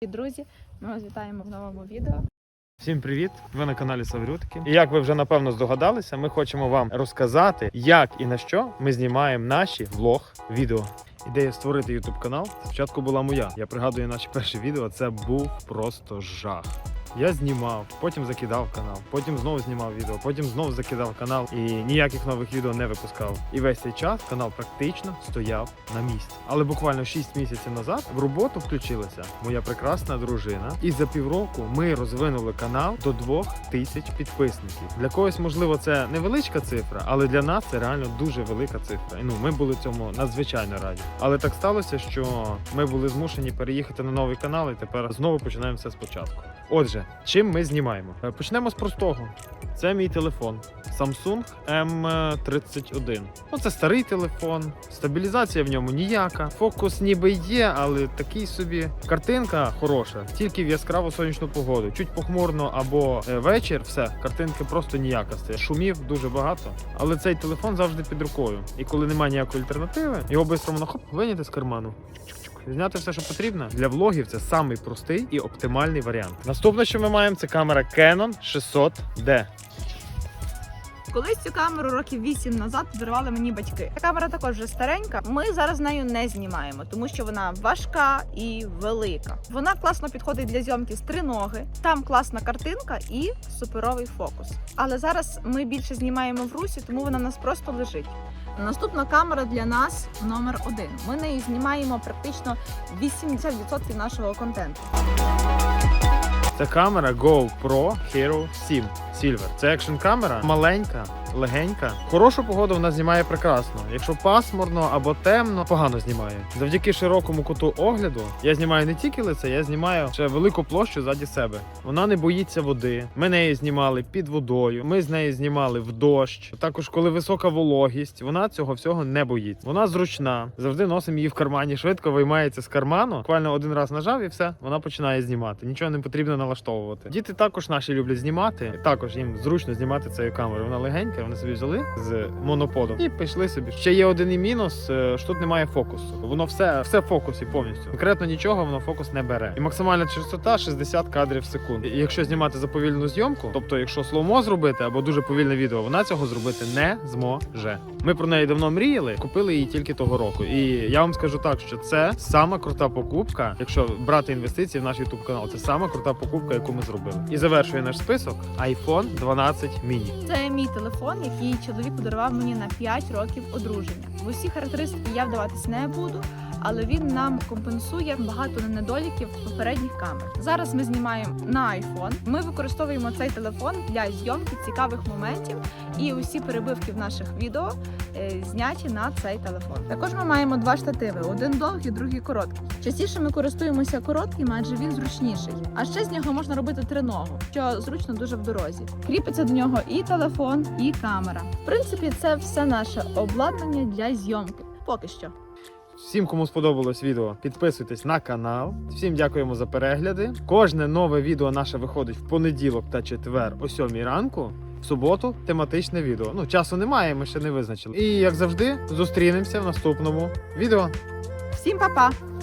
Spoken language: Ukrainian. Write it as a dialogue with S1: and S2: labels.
S1: І друзі, ми вас вітаємо в новому відео.
S2: Всім привіт! Ви на каналі Саврютки. І як ви вже напевно здогадалися, ми хочемо вам розказати, як і на що ми знімаємо наші влог відео. Ідея створити YouTube канал спочатку була моя. Я пригадую наші перші відео. Це був просто жах. Я знімав, потім закидав канал, потім знову знімав відео, потім знову закидав канал і ніяких нових відео не випускав. І весь цей час канал практично стояв на місці. Але буквально 6 місяців назад в роботу включилася моя прекрасна дружина. І за півроку ми розвинули канал до 2000 підписників. Для когось, можливо, це невеличка цифра, але для нас це реально дуже велика цифра. І ну ми були цьому надзвичайно раді. Але так сталося, що ми були змушені переїхати на новий канал, і тепер знову починаємо все спочатку. Отже, чим ми знімаємо? Е, Почнемо з простого. Це мій телефон Samsung M31. Ну, це старий телефон, стабілізація в ньому ніяка. Фокус ніби є, але такий собі. Картинка хороша, тільки в яскраву сонячну погоду. Чуть похмурно або е, вечір, все, картинки просто ніяка стає. Шумів дуже багато. Але цей телефон завжди під рукою. І коли немає ніякої альтернативи, його швидко хоп, виняти з карману. Зняти все, що потрібно для влогів. Це самий простий і оптимальний варіант. Наступне, що ми маємо, це камера Canon 600D.
S1: Колись цю камеру років 8 назад подарували мені батьки. Ця камера також вже старенька. Ми зараз нею не знімаємо, тому що вона важка і велика. Вона класно підходить для зйомки з триноги. Там класна картинка і суперовий фокус. Але зараз ми більше знімаємо в русі, тому вона в нас просто лежить. Наступна камера для нас номер один. Ми нею знімаємо практично 80% нашого контенту.
S2: Це камера GoPro Hero 7 Silver. Це екшн камера маленька, легенька. Хорошу погоду вона знімає прекрасно. Якщо пасмурно або темно, погано знімає. Завдяки широкому куту огляду я знімаю не тільки лице, я знімаю ще велику площу ззаді себе. Вона не боїться води. Ми неї знімали під водою. Ми з неї знімали в дощ. Також, коли висока вологість, вона цього всього не боїться. Вона зручна. Завжди носимо її в кармані. Швидко виймається з карману. Буквально один раз нажав і все, вона починає знімати. Нічого не потрібно налаштовувати. Діти також наші люблять знімати. Також їм зручно знімати цією камерою. Вона легенька, вони собі взяли з моноподом і пішли собі. Ще є один і мінус, е, що тут немає фокусу. Воно все, все в фокусі повністю. Конкретно нічого воно фокус не бере. І максимальна частота 60 кадрів в секунду. І якщо знімати за повільну зйомку, тобто якщо слоумо зробити або дуже повільне відео, вона цього зробити не зможе. Ми про неї давно мріяли, купили її тільки того року. І я вам скажу так, що це сама крута покупка, якщо брати інвестиції в наш YouTube канал. Це сама крута покупка, яку ми зробили. І завершує наш список iPhone 12 mini.
S1: Це мій телефон, який чоловік подарував мені на 5 років одруження. В усі характеристики я вдаватись не буду, але він нам компенсує багато недоліків попередніх камер. Зараз ми знімаємо на iPhone. Ми використовуємо цей телефон для зйомки цікавих моментів, і усі перебивки в наших відео е, зняті на цей телефон. Також ми маємо два штативи: один довгий, другий короткий. Частіше ми користуємося коротким, адже він зручніший. А ще з нього можна робити триногу, що зручно дуже в дорозі. Кріпиться до нього і телефон, і камера. В принципі, це все наше обладнання для зйомки. Поки що.
S2: Всім, кому сподобалось відео, підписуйтесь на канал. Всім дякуємо за перегляди. Кожне нове відео наше виходить в понеділок та четвер о 7 ранку. В суботу тематичне відео. Ну, часу немає, ми ще не визначили. І як завжди, зустрінемося в наступному відео.
S1: Всім па-па!